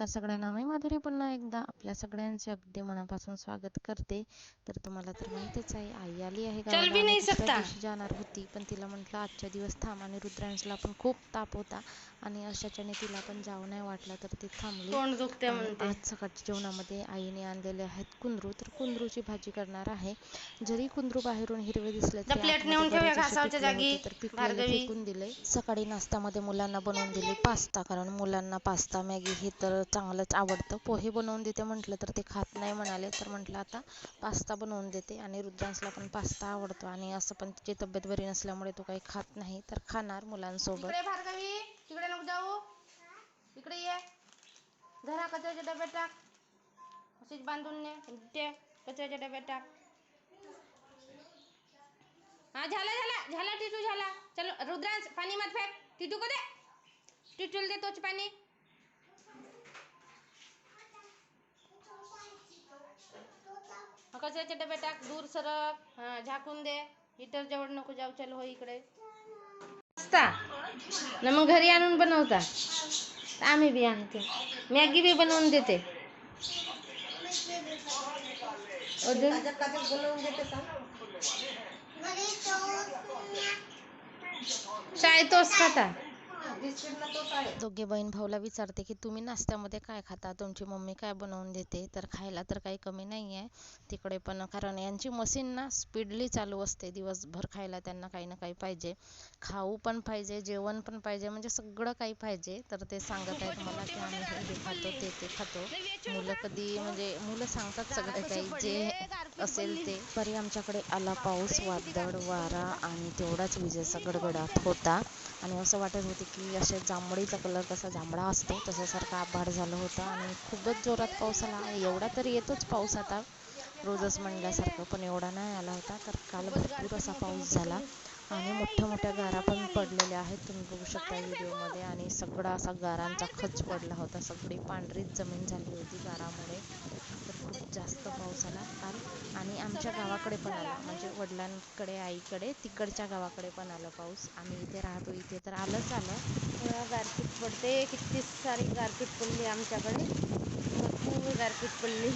नमस्कार सगळ्यांना. मी माधुरी पुन्हा एकदा आपल्या सगळ्यांचे अगदी मनापासून स्वागत करते. तर तुम्हाला तर माहितीच आहे आई आली आहे गावाला जाणार होती. पण तिला म्हटलं आजच्या दिवस थांब आणि रुद्रांशला पण खूप ताप होता आणि अशाच्याने तिला पण जावं नाही वाटलं तर ती थांबली. आज सकाळच्या जेवणामध्ये आईने आणलेले आहेत कुंदरू. तर कुंदरूची भाजी करणार आहे. जरी कुंदरू बाहेरून हिरवे दिसले तरी पिकलेले. फेकून दिले. सकाळी नाश्त्यामध्ये मुलांना बनवून दिले पास्ता कारण मुलांना पास्ता मॅगी हे तर चांगलंच आवडतं. पोहे बनवून देते म्हटलं तर ते खात नाही म्हणाले. तर म्हटलं आता पास्ता बनवून देते आणि रुद्रांशला पण पास्ता आवडतो. आणि असं पण तिची तब्येत बरी नसल्यामुळे तो काही खात नाही. तर खाणार मुलांसोबत. तिकडे नको जाऊ. इकडे ये. घरा कचऱ्याच्या डब्यात टाक. अशीच बांधून ने. ते कचऱ्याच्या डब्यात टाक. हा झाला झाला. झाला टिटू झाला. चलो रुद्रांश पाणी मत फेक. टिटू को दे टिटूला दे तोच पाणी. हा, डबे टाक दूर सरक हा झाकून दे. हिटर जवळ नको जाऊ चल हो इकडे. असता ना मग घरी आणून बनवता? आम्ही बी आणते. मॅगी बी बनवून देते. अजून? शाळेत तोच खाता. दोघे बहीण भाऊला विचारते की तुम्ही नाश्त्यामध्ये काय खाता? तुमची मम्मी काय बनवून देते? तर खायला तर काही कमी नाही आहे तिकडे पण कारण यांची मशीन ना स्पीडली चालू असते दिवसभर खायला. त्यांना काही ना काही पाहिजे. खाऊ पण पाहिजे जेवण पण पाहिजे म्हणजे सगळं काही पाहिजे. तर ते सांगत आहेत मला की आम्ही हे खातो ते ते खातो. मुलं कधी म्हणजे मुलं सांगतात सगळं काही जे असेल ते. परी आमच्याकडे आला पाऊस वादळ वारा आणि तेवढाच विजेचा गडगडाट होता. आणि असं वाटत होते की असे जांभळीचा कलर कसा जांभळा असतो तशासारखा आभाळ झालं होतं. आणि खूपच जोरात पाऊस आला. आणि एवढा तर येतोच पाऊस आता. रोजच म्हणल्यासारखं पण एवढा नाही आला होता. तर काल भरपूर असा पाऊस झाला. आणि मोठ्या मोठ्या गारा पण पडलेल्या आहेत. तुम्ही बघू शकता व्हिडिओमध्ये. आणि सगळा असा गारांचा खच पडला होता. सगळी पांढरीच जमीन झाली होती गारामुळे. तर खूप जास्त पाऊस आला. काल आणि आमच्या गावाकडे पण आला. म्हणजे वडिलांकडे आईकडे तिकडच्या गावाकडे पण आलं पाऊस. आम्ही इथे राहतो. इथे तर आलंच आलं. एवढा गारपीट पडते. किती सारी गारपीट पडली आमच्याकडे. भरपूर गारपीट पडली.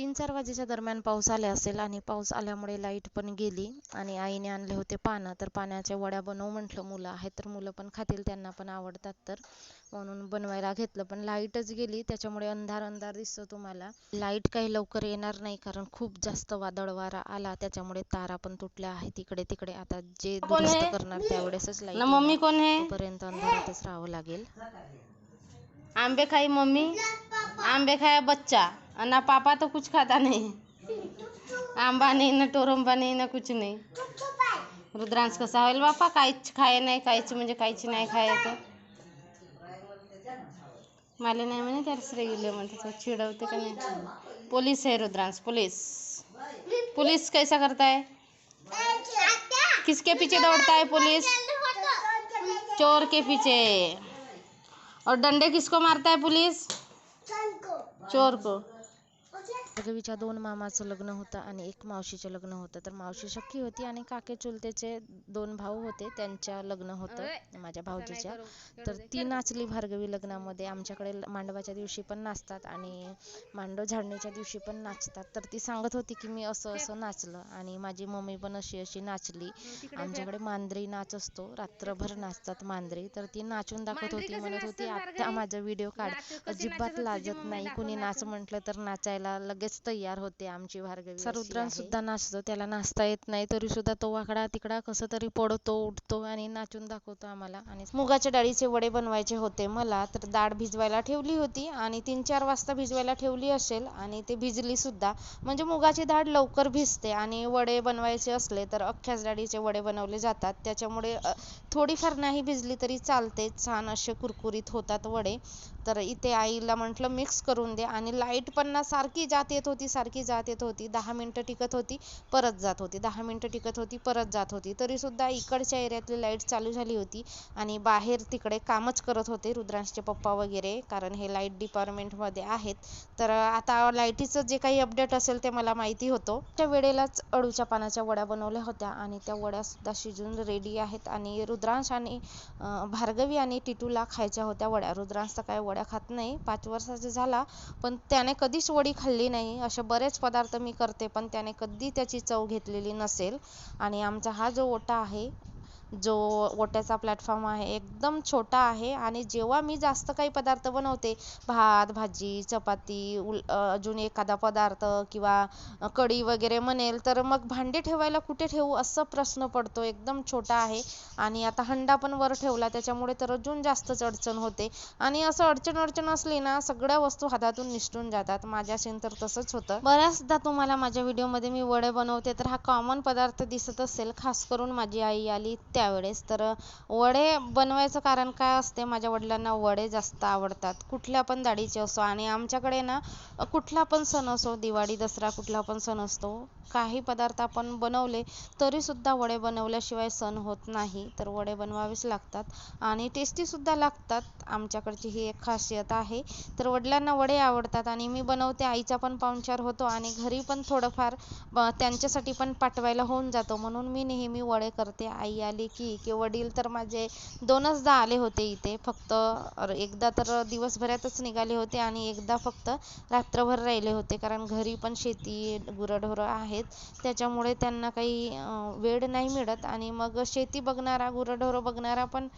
तीन चार वाजेच्या दरम्यान पाऊस आले असेल आणि पाऊस आल्यामुळे लाइट पण गेली आणि आईने आणले होते पानं. तर पाण्याच्या वड्या बनव म्हटलं मुलं आहेत तर मुलं पण खातील त्यांना पण आवडतात तर. म्हणून बनवायला घेतलं पण लाईटच गेली. त्याच्यामुळे अंधार अंधार दिसतो तुम्हाला. लाइट काही लवकर येणार नाही कारण खूप जास्त वादळ वारा आला. त्याच्यामुळे तारा पण तुटल्या आहेत इकडे तिकडे. आता जे दुरुस्त? करणार त्यावेळेसच ना मम्मी लाइट कोण तोपर्यंत अंधारातच राहावं लागेल. आंबे खाई मम्मी? आंबे खाया बच्चा, और ना पापा तो कुछ खाता नहीं। आंबा नाही ना टोरंबा नाही ना कुछ नहीं। रुद्रांश कसा होईल बापा काहीच खाय नाही, काहीच म्हणजे काहीच नाही खायचं. मला नाही म्हणे तो चिडवते का नाही? पोलीस है रुद्रांश, पुलिस. पुलिस कैसा करता है किसके पीछे दौड़ता है पुलिस? चोर के पीछे. और डंडे किसको मारता है पुलिस? चोर को भार्गवीच्या दोन मामाचं लग्न होतं आणि एक मावशीचं लग्न होतं. तर मावशी सख्खी होती आणि काके चुलतेचे दोन भाऊ होते त्यांच्या लग्न होतं माझ्या भाऊजीच्या. तर ती नाचली भार्गवी लग्नामध्ये. आमच्याकडे मांडवाच्या दिवशी पण नाचतात आणि मांडव झाडणीच्या दिवशी पण नाचतात. तर ती सांगत होती की मी असं असं नाचलं आणि माझी मम्मी पण अशी अशी नाचली. आमच्याकडे मांद्री नाच असतो. रात्रभर नाचतात मांद्री. तर ती नाचून दाखवत होती म्हणत होती आता माझा व्हिडिओ काढ. अजिबात लाजत नाही. कुणी नाच म्हटलं तर नाचायला लगेच तयार होते आमची भार्गवी सरुद्रान सुद्धा नाचतो त्याला नाचता येत नाही तरी सुद्धा तो वाकडा तिकडा कसं तरी पडतो उठतो आणि नाचून दाखवतो आम्हाला. आणि मुगाच्या डाळीचे वडे बनवायचे होते मला तर डाळ भिजवायला ठेवली होती आणि तीन चार वाजता भिजवायला ठेवली असेल आणि ते भिजली सुद्धा. म्हणजे मुगाची डाळ लवकर भिजते आणि वडे बनवायचे असले तर अख्ख्याच डाळीचे वडे बनवले जातात. त्याच्यामुळे अ, थोडीफार नाही भिजली तरी चालते छान असे कुरकुरीत होतात वडे. तर इथे आईला म्हटलं मिक्स करून दे. आणि लाइट पण ना सारखी जाते येत होती सारखी जात येत होती. दहा मिनटं टिकत होती परत जात होती. दहा मिनटं टिकत होती परत जात होती. तरीसुद्धा इकडच्या एरियातली लाइट चालू झाली होती आणि बाहेर तिकडे कामच करत होते रुद्रांशचे पप्पा वगैरे कारण हे लाइट डिपार्टमेंटमध्ये आहेत. तर आता लाईटीचं जे काही अपडेट असेल ते मला माहिती होतं. त्या वेळेलाच अळूच्या पानाच्या वड्या बनवल्या होत्या आणि त्या वड्यासुद्धा शिजून रेडी आहेत आणि रुद्रांश आणि भार्गवी आणि टिटूला खायच्या होत्या वड्या. रुद्रांश तर काय वड्या खात नाही. पाच वर्षाचा झाला पण त्याने कधीच वडी खाल्ली नाही. नाही असे बरेच पदार्थ मी करते पण त्याने कधी त्याची चव घेतलेली नसेल. आणि आमचा हा जो ओटा आहे जो ओट्याचा प्लॅटफॉर्म आहे एकदम छोटा आहे आणि जेव्हा मी जास्त काही पदार्थ बनवते भात भाजी चपाती उल अजून एखादा पदार्थ किंवा कढी वगैरे म्हणेल तर मग भांडे ठेवायला कुठे ठेवू असं प्रश्न पडतो. एकदम छोटा आहे आणि आता हंडा पण वर ठेवला त्याच्यामुळे तर अजून जास्तच अडचण होते. आणि असं अडचण अडचण असली ना सगळ्या वस्तू हातातून निसटून जातात. माझ्याशी तर तसंच होतं. बऱ्याचदा तुम्हाला माझ्या व्हिडिओमध्ये मी वडे बनवते तर हा कॉमन पदार्थ दिसत असेल खास करून माझी आई आली त्यावेळेस. तर वडे बनवायचं कारण काय असते माझ्या वडिलांना वडे जास्त आवडतात. कुठल्या पण डाळीचे असो आणि आमच्याकडे ना कुठला पण सण असो दिवाळी दसरा कुठला पण सण असतो काही पदार्थ आपण बनवले तरीसुद्धा वडे बनवल्याशिवाय सण होत नाही. तर वडे बनवावेच लागतात आणि टेस्टी सुद्धा लागतात. आमच्याकडची ही एक खासियत आहे. तर वडिलांना वडे आवडतात आणि मी बनवते आईचा पण पाहुणचार होतो आणि घरी पण थोडंफार त्यांच्यासाठी पण पाठवायला होऊन जातो. म्हणून मी नेहमी वडे करते. आई आली की की वडील तर माझे दोनचदा आले होते इथे. फक्त एकदा तर दिवसभरातच निघाले होते आणि एकदा फक्त रात्रभर राहिले होते. कारण घरी पण शेती गुरंढोरं आहेत. त्याच्यामुळे त्यांना काही वेळ नाही मिळत. आणि मग शेती बघणारा गुरंढोरं बघणारा पण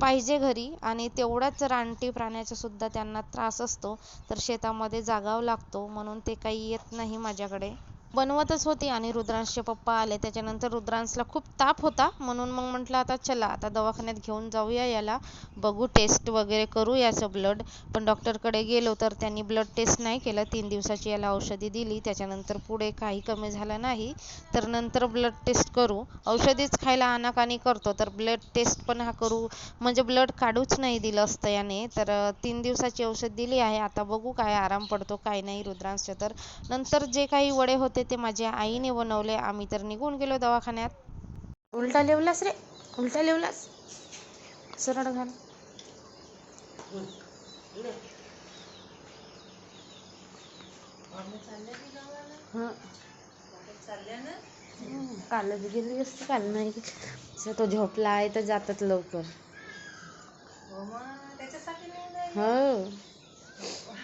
पाहिजे घरी. आणि तेवढाच रानटी प्राण्याचा सुद्धा त्यांना त्रास असतो. तर शेतामध्ये जागावं लागतो. म्हणून ते काही येत नाही माझ्याकडे. बनवतच होती आणि रुद्रांशचे पप्पा आले. त्याच्यानंतर रुद्रांशला खूप ताप होता. म्हणून मग म्हटलं आता चला आता दवाखान्यात घेऊन जाऊया याला. बघू टेस्ट वगैरे करू याचं ब्लड पण डॉक्टरकडे गेलो तर त्यांनी ब्लड टेस्ट नाही केलं. तीन दिवसाची याला औषधी दिली. त्याच्यानंतर पुढे काही कमी झालं नाही. तर नंतर ब्लड टेस्ट करू. औषधीच खायला आनाकानी करतो. तर ब्लड टेस्ट पण हा करू. म्हणजे ब्लड काढूच नाही दिलं असतं याने. तर तीन दिवसाची औषध दिली आहे. आता बघू काय आराम पडतो काय नाही रुद्रांशचे. तर नंतर जे काही वडे होते ते माझ्या आईने बनवले. आम्ही तर निघून गेलो दवाखान्यात. उलटा लिवलास रे. उलटा लिवलास. सरळ घाल. हं. हं, कालच गेली असती काल नाही तो झोपला आहे तर जातात लवकर. हो.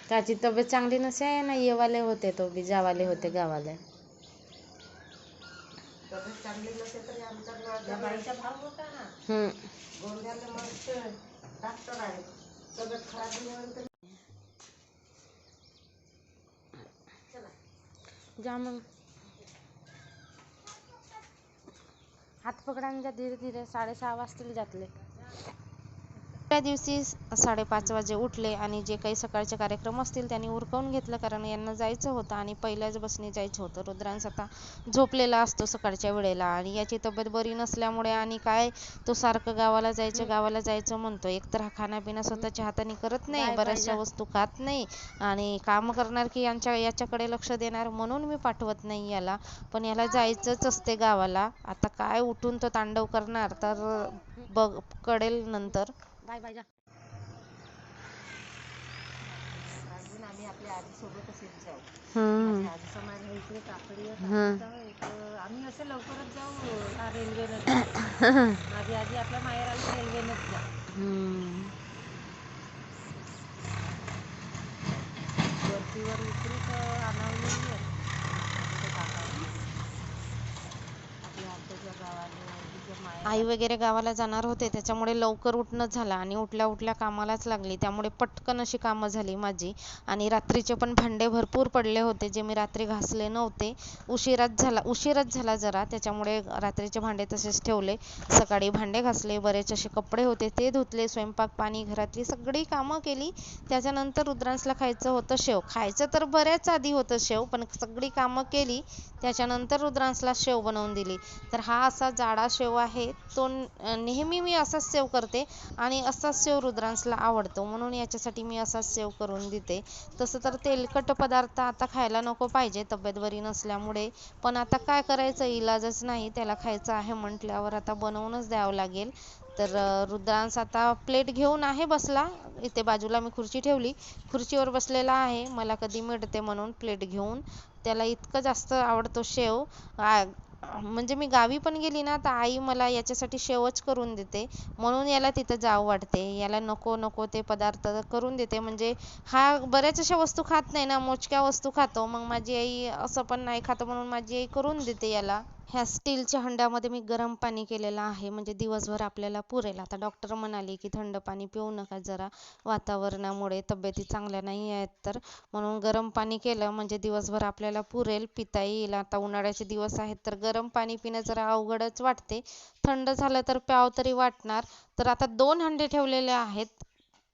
त्याची तब्येत चांगली नसे ना येवाले होते तो बी जावाले होते गावाला. हम्म. जा मग. हात पकडान जा धीरे धीरे साडेसहा वाजतील जातले. त्या दिवशी साडेपाच वाजे उठले आणि जे काही सकाळचे कार्यक्रम असतील त्यांनी उरकवून घेतलं कारण यांना जायचं होतं आणि पहिल्याच बसने जायचं होतं. रुद्रांश आता झोपलेला असतो सकाळच्या वेळेला आणि याची तब्येत बरी नसल्यामुळे आणि काय तो सारखं गावाला जायचं गावाला जायचं म्हणतो एकतर हा खानापिना स्वतःच्या हाताने करत नाही बऱ्याचशा वस्तू खात नाही आणि काम करणार की यांच्या याच्याकडे लक्ष देणार म्हणून मी पाठवत नाही याला. पण याला जायचंच असते गावाला. आता काय उठून तो तांडव करणार तर बघ कळेल नंतर. बाय बाय जा. अजून आम्ही आपल्या आजीसोबतच येत जाऊ. हम्म. माझी आजी समाज आहे इकडे काकडी आहे, आम्ही असं लवकरच जाऊ हा रेल्वेनं जाऊ माझी आजी आपल्या माहेराला रेल्वेनंच जा. हम्म. वरतीवर उतरू तर अनावली आहे तिथे काका आपल्या आत्याच्या गावाला तिच्या माहेर आई वगैरे गावाला जाणार होते त्याच्यामुळे लवकर उठणं झालं आणि उठल्या उठल्या कामालाच लागली. त्यामुळे पटकन अशी कामं झाली माझी आणि रात्रीचे पण भांडे भरपूर पडले होते जे मी रात्री घासले नव्हते. उशिराच झाला उशीरच झाला जरा त्याच्यामुळे रात्रीचे भांडे तसेच ठेवले. सकाळी भांडे घासले बरेच असे कपडे होते ते धुतले स्वयंपाक पाणी घरातली सगळी कामं केली. त्याच्यानंतर रुद्रांशला खायचं होतं शेव. खायचं तर बऱ्याच आधी होतं शेव पण सगळी कामं केली. त्याच्यानंतर रुद्रांशला शेव बनवून दिली. तर हा असा जाडा शेव आहे तो नेहमी मी असाच सेव करते आणि असाच सेव रुद्रांशला आवडतो. म्हणून याच्यासाठी मी असाच सेव करून देते. तसं तर तेलकट पदार्थ आता खायला नको पाहिजे तब्येत बरी नसल्यामुळे. पण आता काय करायचं इलाजच नाही त्याला खायचं आहे म्हटल्यावर आता बनवूनच द्यावं लागेल. तर रुद्रांश आता प्लेट घेऊन आहे बसला. इथे बाजूला मी खुर्ची ठेवली. खुर्चीवर बसलेला आहे. मला कधी मिळते म्हणून प्लेट घेऊन. त्याला इतकं जास्त आवडतो शेव. आ- म्हणजे मी गावी पण गेली ना तर आई मला याच्यासाठी शेवच करून देते. म्हणून याला तिथं जावं वाटते. याला नको नको ते पदार्थ करून देते. म्हणजे हा बऱ्याच अशा वस्तू खात नाही ना मोजक्या वस्तू खातो. मग माझी आई असं पण नाही खात म्हणून माझी आई करून देते याला. ह्या स्टीलच्या हंड्यामध्ये मी गरम पाणी केलेलं आहे. म्हणजे दिवसभर आपल्याला पुरेल. आता डॉक्टर म्हणाले की थंड पाणी पिऊ नका जरा. वातावरणामुळे तब्येती चांगल्या नाही आहेत तर. म्हणून गरम पाणी केलं म्हणजे दिवसभर आपल्याला पुरेल. पिता येईल. आता उन्हाळ्याचे दिवस आहेत तर गरम पाणी पिणं जरा अवघडच वाटते. थंड झालं तर प्याव तरी वाटणार. तर आता दोन हंडे ठेवलेले आहेत.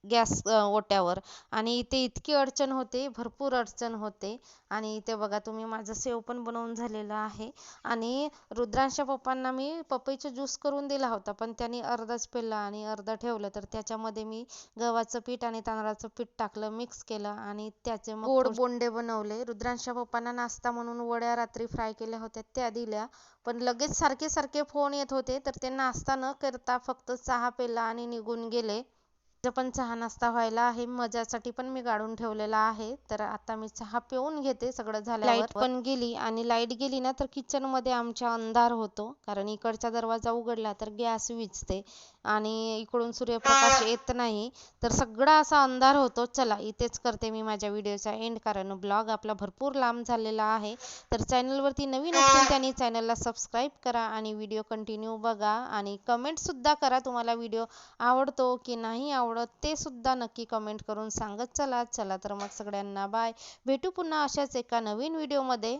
गॅस ओट्यावर. आणि इथे इतकी अडचण होते भरपूर अडचण होते. आणि इथे बघा तुम्ही माझं सेव पण बनवून झालेलं आहे. आणि रुद्रांशच्या पप्पांना मी पपईचा ज्यूस करून दिला होता पण त्यांनी अर्धाच पिला आणि अर्धं ठेवलं. तर त्याच्यामध्ये मी गव्हाचं पीठ आणि तांदळाचं पीठ टाकलं मिक्स केलं आणि त्याचे मग गोड बोंडे बनवले. रुद्रांशच्या पप्पांना नाश्ता म्हणून वड्या रात्री फ्राय केल्या होत्या त्या दिल्या. पण लगेच सारखे सारखे फोन येत होते तर ते नाश्ता न करता फक्त चहा पिला आणि निघून गेले. माझं पण चहा नाश्ता व्हायला आहे. माझ्यासाठी पण मी गाळून ठेवलेला आहे. तर आता मी चहा पिऊन घेते सगळं झालं लाइट पण गेली आणि लाइट गेली ना तर किचनमध्ये आमच्या अंधार होतो. कारण इकडचा दरवाजा उघडला तर गॅस विजते आणि इकडून सूर्यप्रकाश येत नाही. तर सगळा असा अंधार होतो. चला इथेच करते मी माझ्या व्हिडिओचा एंड कारण ब्लॉग आपला भरपूर लांब झालेला आहे. तर चॅनलवरती नवीन असतील त्यांनी चॅनलला सबस्क्राईब करा आणि व्हिडिओ कंटिन्यू बघा. आणि कमेंट सुद्धा करा तुम्हाला व्हिडिओ आवडतो की नाही आवडत ते सुद्धा नक्की कमेंट करून सांगत चला. चला तर मग सगळ्यांना बाय भेटू पुन्हा अशाच एका नवीन व्हिडिओमध्ये